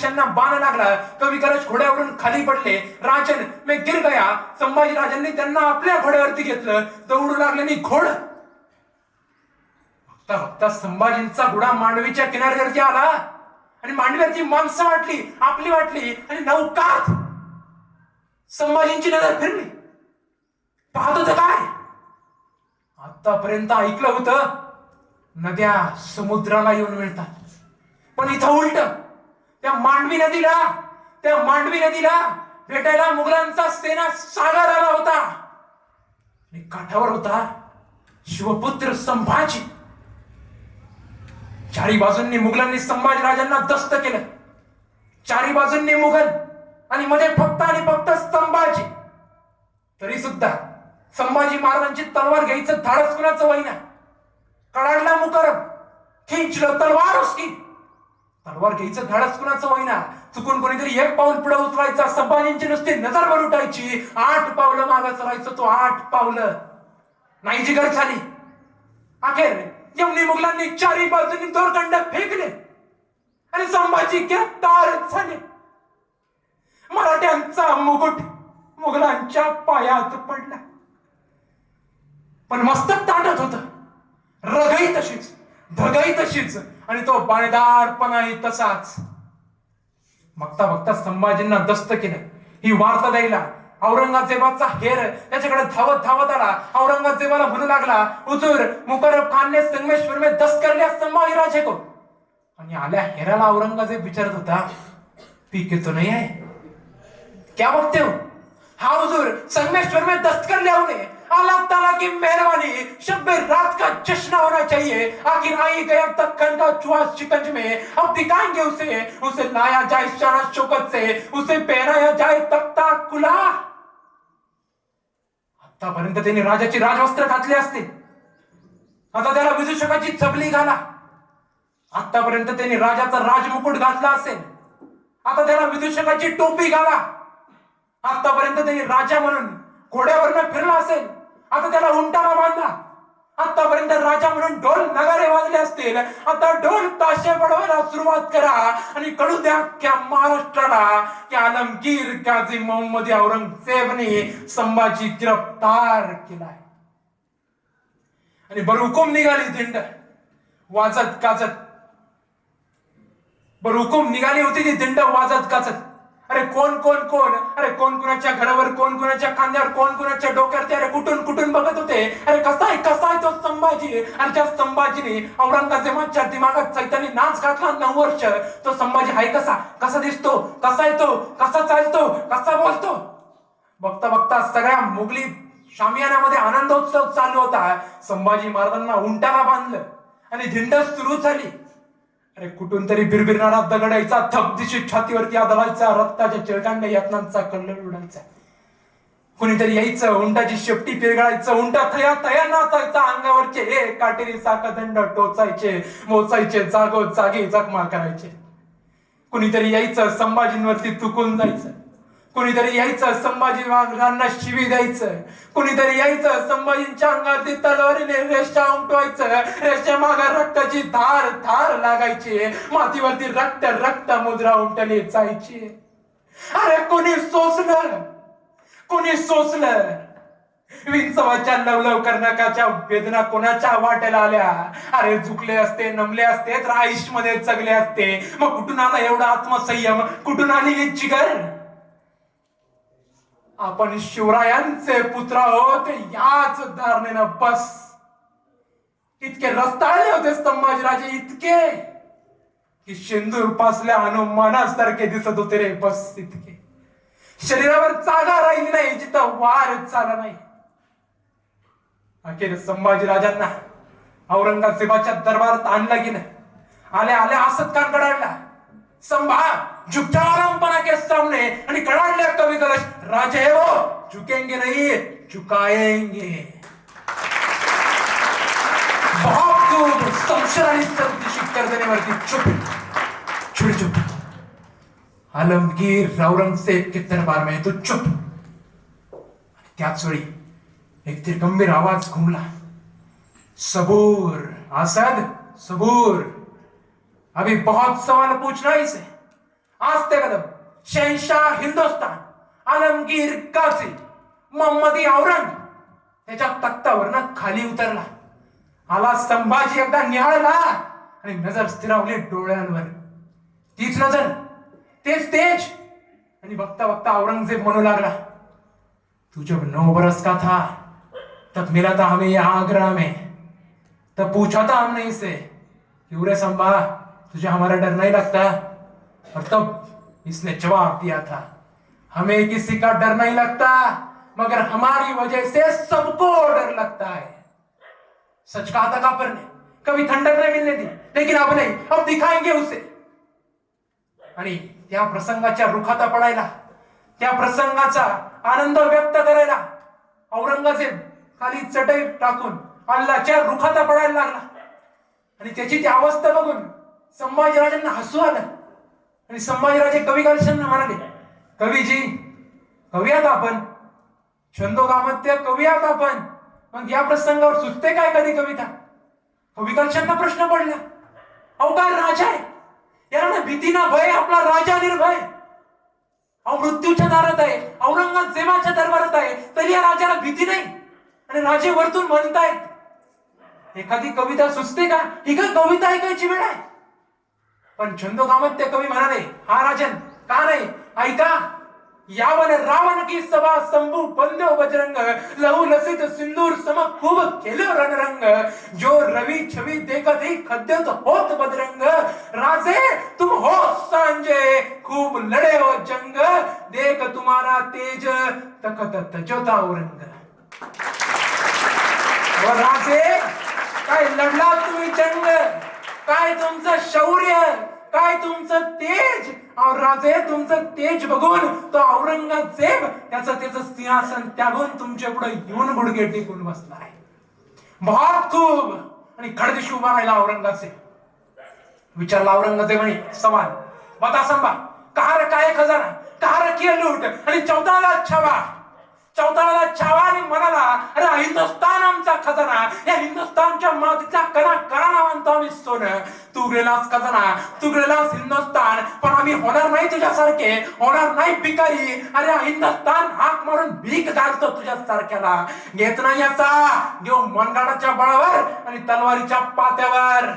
कलशांना बाण लागला. कवी गरज घोड्यावरून खाली पडले. राजन मे गिर गया. संभाजी राजांनी त्यांना आपल्या घोड्यावरती घेतलं. दौडू लागल्याने घोड. बघता बघता संभाजींचा घोडा मांडवीच्या किनाऱ्यावरती आला. आणि मांडव्याची माणसं वाटली आपली वाटली आणि नौकात संभाजींची नजर फिरली. पाहत होतं काय? आतापर्यंत ऐकलं होतं नद्या समुद्राला येऊन मिळतात. पण इथं उलट त्या मांडवी नदीला त्या मांडवी नदीला भेटायला मुघलांचा सेना सागर आला होता. आणि काठावर होता शिवपुत्र संभाजी. चारी बाजूंनी मुघलांनी संभाजी राजांना दस्त केलं. चारी बाजूंनी मुघल आणि मध्ये फक्त आणि फक्त संभाजी. तरी सुद्धा संभाजी महाराजांची तलवार घ्यायचं धाडस कुणाचं वहिना कडाडला मुकरम खिंचलं तलवार उसकी. तलवार घ्यायचं धाडस कुणाचं होईना? चुकून कोणीतरी एक पाऊल पुढे उचलायचा संभाजींची नुसती नजर भर उठायची. आठ पावलं मागं चलायचं तो आठ पावलं. नाही जिगर झाली. अखेर यमनी मुघलांनी चारी बाजूनी दोरखंड फेकले. आणि संभाजी गिरफ्तार झाले. मराठ्यांचा मुकुट मुघलांच्या पायात पडला. पण मस्तक ताटत होत. रगई तशीच धगई तशीच आणि तो बाणेदारपणाही तसाच. बघता बघता संभाजींना दस्त केलं. ही वार्ता द्यायला औरंगजेबाचा हेर त्याच्याकडे धावत धावत आला. औरंगजेबाला म्हणू लागला हुजूर मुकरब खानने संगमेश्वर मे दस्त कर संभाजी राजे को आणि आल्या हेराला औरंगजेब विचारत होता पीके तो नाही आहे क्या बघते हो? हा हुजूर संगमेश्वर मे दस्त करले अल्लाह ताला की मेहरबानी शब रात का जश्न होना चाहिए। आखिर आई गया तक का चुहा शिकंज में। अब दिखाएंगे उसे उसे लाया जाए शरा शौकत से। उसे पहनाया जाए तख्ता कुला आतापर्यंत त्यांनी राजाची राजवस्त्र घातली असते। आता त्याला विदूषकाची चबली घाला. आतापर्यंत त्याने राजाचा राजमुकुट घातला असेल. आता त्याला विदूषकाची टोपी घाला. आतापर्यंत त्यांनी राजा म्हणून घोड्यावरनं फिरला असेल. आता त्याला उंटाला बांधा. आतापर्यंत राजा म्हणून ढोल नगारे वाजले असतील. आता ढोल ताशे बडवायला सुरुवात करा आणि कळू द्या क्या महाराष्ट्राला की आलमगीर गाझी मोहम्मद औरंगजेबने संभाजी गिरफ्तार केलाय. आणि बरं हुकूम निघाली दिंड वाजत काजत बरं हुकूम निघाली होती ती दिंड वाजत काजत अरे कोण कोण कोण? अरे कोण कुणाच्या घरावर कोण कुणाच्या खांद्यावर कोण कुणाच्या डोक्यावरती अरे कुठून कुठून बघत होते? अरे कसा आहे कसा आहे तो संभाजी? आणि त्या संभाजीने औरंगजेबाच्या दिमागात चैतन्य नाच घातला नऊ वर्ष. तो संभाजी आहे कसा? कसा दिसतो? कसा येतो? कसा चालतो? कसा बोलतो? बघता बघता सगळ्या मुघली शामियानामध्ये आनंदोत्सव चालू होता. संभाजी महाराजांना उंटाला बांधलं आणि झिंड सुरू झाली. अरे कुठून तरी बिरबिरणारा दगडायचा थपदिशी छातीवरती आदळायचा रक्ताच्या चिळकांड यातनांचा कल्लर उडायचा कुणीतरी यायचं उंटाची शेपटी पिरगाळायचं उंटा थया तया नाचायचा अंगावरचे हे काटेरी साकदंड टोचायचे मोचायचे जागो जागी जखमा करायचे. कुणीतरी यायचं संभाजींवरती तुकून जायचं. कुणीतरी यायचं संभाजी महाराजांना शिवी द्यायचं. कुणीतरी यायचं संभाजींच्या अंगावरती तलवारीने रेषा उमटवायचं. रेषा मागा रक्ताची धार धार लागायची. मातीवरती रक्त रक्त मुद्रा उमटली जायची. अरे कोणी सोसलं? कोणी सोसलं? विंचवाच्या लवलव कर्णकाच्या वेदना कोणाच्या वाट्याला आल्या? अरे झुकले असते नमले असते तर आयुषमध्ये जगले असते. मग कुठून आला एवढा आत्मसंयम? कुठून आली ही जिगर? आपण शिवरायांचे पुत्र आहोत याच धारणेनं बस. इतके रस्ताळले होते संभाजीराजे इतके. की सिंदूर पासल्या हनुमानासारखे दिसत होते रे बस इतके. शरीरावर जागा राहिली नाही जिथं वार चाला नाही. अखेर संभाजीराजांना औरंगजेबाच्या दरबारात आणलं गेलं. आल्या आल्या असत कान आणला. संभा झुकता आरामपना के सामने आणि कडाडल्या कवी कलश राजे हो झुकेंगे नहीं औरंगज़ेब के दरबार में तो चुप। वेळी एक गंभीर आवाज़ घुमला। सबूर, आसद, सबूर। अभी बहुत सवाल पूछना इसे। आज ते कदम. शहनशाह हिंदुस्तान आलमगीर काझी मोहम्मदी औरंग त्याच्या तख्तावरनं खाली उतरला. आला संभाजी एकदा निहाळला आणि नजर स्थिरावली डोळ्यांवर. तीच नजर तेच तेज. आणि बघता बघता औरंगजेब म्हणू लागला तू जब नौ बरस का था तब मिला था हमें यहाँ आगरा में तब पूछा था हमने इसे. क्यों रे संभा तुझे हमारा डर नहीं लगता. और तब इसने जवाब दिया था हमें किसी का डर नहीं लगता मगर हमारी वजह से सबको डर लगता है। सच कहा था कापर ने कभी थंडर नहीं मिलने दी लेकिन अब नहीं अब दिखाएंगे उसे। आणि त्या प्रसंगाच्या रुखाता पडायला त्या प्रसंगाचा आनंद व्यक्त करायला औरंगजेब खाली चटई टाकून अल्लाच्या रुखाता पडायला लागला. आणि त्याची ती अवस्था बघून संभाजीराजांना हसू आलं. आणि संभाजीराजे कवी कलशांना म्हणाले कवीजी कवी आहात आपण. छंदोगामत्य कवी आहात आपण. मग या प्रसंगावर सुचते काय कधी कविता? कवी प्रश्न पडला अहो काय राजा आहे? याला ना भीती ना भय आपला राजा निर्भय. अहो मृत्यूच्या दारात आहे औरंगजेबाच्या दरबारात आहे तरी या राजाला भीती नाही. आणि राजे वरतून म्हणतायत एखादी कविता सुचते का? ही काय कविता ऐकायची वेळ आहे? पण छंदोगामत्य कवी म्हणाले हा राजन का नाही ऐका. यावन रावण की सभा संभू पंद्यो बजरंग. लहू लसित सिंदूर सम खूब खेलो रणरंग जो रवि छवि देखत ही खद्यत होत बजरंग. राजे तुम हो सांजे खूब लड़े हो जंग. देख तुम्हारा तेज तखत तजोता औरंग. और राजे काय लढला तुम्ही जंग? काय तुमचं शौर्य? काय तुमचं तेज? राजे तुमचं तेज बघून तो औरंगजेब त्याचं त्याचं सिंहासन त्यागून तुमच्यापुढे येऊन गुडघे बसला आहे. बहुत खूप आणि खडदिशी उभा राहिला औरंगजेब. विचारला औरंगजेब म्हणे सवाल बता संभा कहार काय खजाना? कहार किया लूट? आणि चौदाला छावा? चौदाला छावा आणि म्हणाला अरे हिंदुस्थान हिंदुस्तान आमचा खजाना. या हिंदुस्तानच्या मातीचा कणा कणा मानतो आम्ही सोनं. तू गेलास खजाना तू गेलास हिंदुस्तान पण आम्ही होणार नाही तुझ्यासारखे होणार नाही भिकारी. अरे हिंदुस्तान हाक मारून भीक घालतो तुझ्या सारख्याला घेत नाही याचा. घेऊ मनगाडाच्या बळावर आणि तलवारीच्या पात्यावर.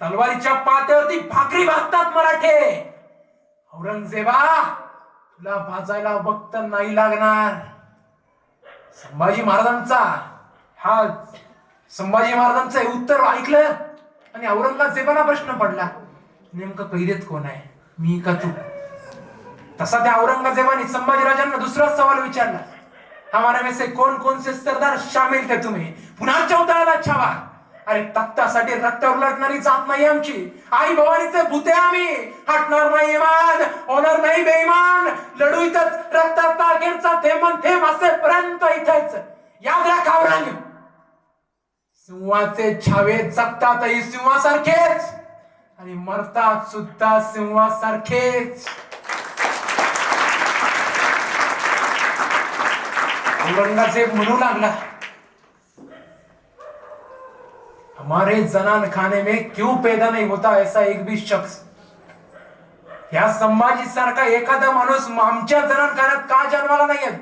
तलवारीच्या पात्यावरती भाकरी भाजतात मराठे. औरंगजेबा तुला भाजायला वक्त नाही लागणार. संभाजी महाराजांचा हा संभाजी महाराजांचं हे उत्तर ऐकलं आणि औरंगजेबाला प्रश्न पडला नेमकं कैदेत कोण आहे? मी का तू? तसा त्या औरंगजेबाने संभाजीराजांना दुसराच सवाल विचारला. हमारे में से कौन कौन से सरदार शामिल थे तुम्ही? पुन्हा चौथाला छावा. अरे तख्तासाठी रक्तावर लढणारी जात नाही आमची. आई भवानीचे भूते आम्ही. हटणार नाही इमान होणार नाही बेईमान. लढू इथंच रक्ताचा तागेरचा थेंबन थेंब असेपर्यंत इथेच. याद राखा औरंग. सिंहाचे छावे जगतातही सिंहासारखेच. आणि मरतात सुद्धा सिंहासारखेच. औरंगजेब म्हणू लागला. हमारे जनान खाने में क्यों पैदा नहीं होता ऐसा एक भी शख्स? ह्या संभाजी सारखा एखादा माणूस आमच्या जनान का जन्माला नाही येत?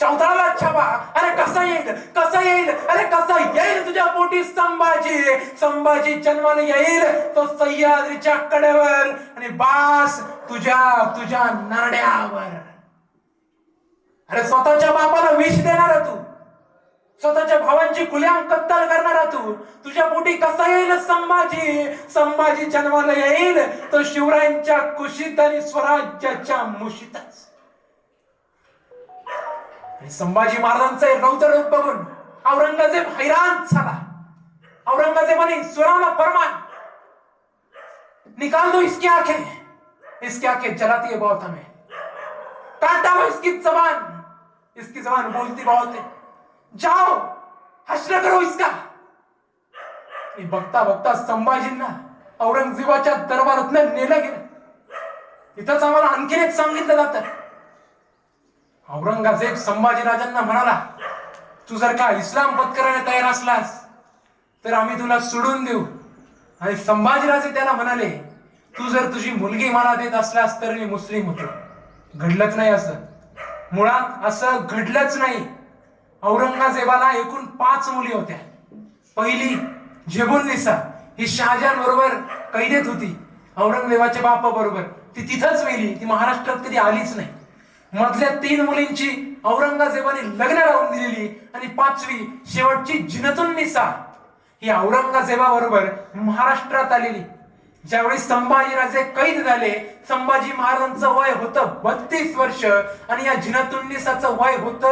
चौथाला छापा अरे कसा येईल? कसा येईल? अरे कसा येईल तुझ्या पोटी संभाजी? संभाजी जन्माला येईल तो सह्याद्रीच्या कडेवर आणि बास तुझ्या तुझ्या नरड्यावर. अरे स्वतःच्या बापाला विष देणार तू. स्वतःच्या भावांची खुल्याम कत्तल करणारा तू. तुझ्या पोटी कसा येईल संभाजी? संभाजी जन्माला येईल. तो शिवरायांच्या कुशीत आणि स्वराज्याच्या मुशीतच. संभाजी महाराजांचं रौद्र रूप बघून औरंगजेब हैराण झाला. औरंगजेबाने सुराला परमान निकाल दो इसकी आंखें. इसकी आंखें जलाती है बहुत हमें. काटा हो इसकी जबान. इसकी जबान बोलती बहुत है. जाओ हश्र करो इसका. बघता बघता संभाजींना औरंगजेबाच्या दरबारात नेलं गेलं. इथंच आम्हाला आणखीन एक सांगितलं जात. औरंगजेब संभाजीराजांना म्हणाला तू जर का इस्लाम पत्करायला तयार असलास तर आम्ही तुला सोडून देऊ. आणि संभाजीराजे त्याला म्हणाले तू जर तुझी मुलगी मला देत असलास तर मी मुस्लिम होतो. घडलंच नाही असं. मुळात असं घडलंच नाही. औरंगजेबाला एकूण पाच मुली होत्या. पहिली जेबुन्निसा ही शहाजहान बरोबर कैदेत होती. औरंगजेबाच्या बापा बरोबर. ती तिथंच मेली ती महाराष्ट्रात कधी आलीच नाही. मधल्या तीन मुलींची औरंगजेबाने लग्न लावून दिलेली आणि पाचवी शेवटची जिनतुन्निसा ही औरंगजेबाबरोबर महाराष्ट्रात आलेली. ज्यावेळी संभाजीराजे कैद झाले संभाजी महाराजांचं वय होतं बत्तीस वर्ष आणि या जिनतुन्निसाचं वय होतं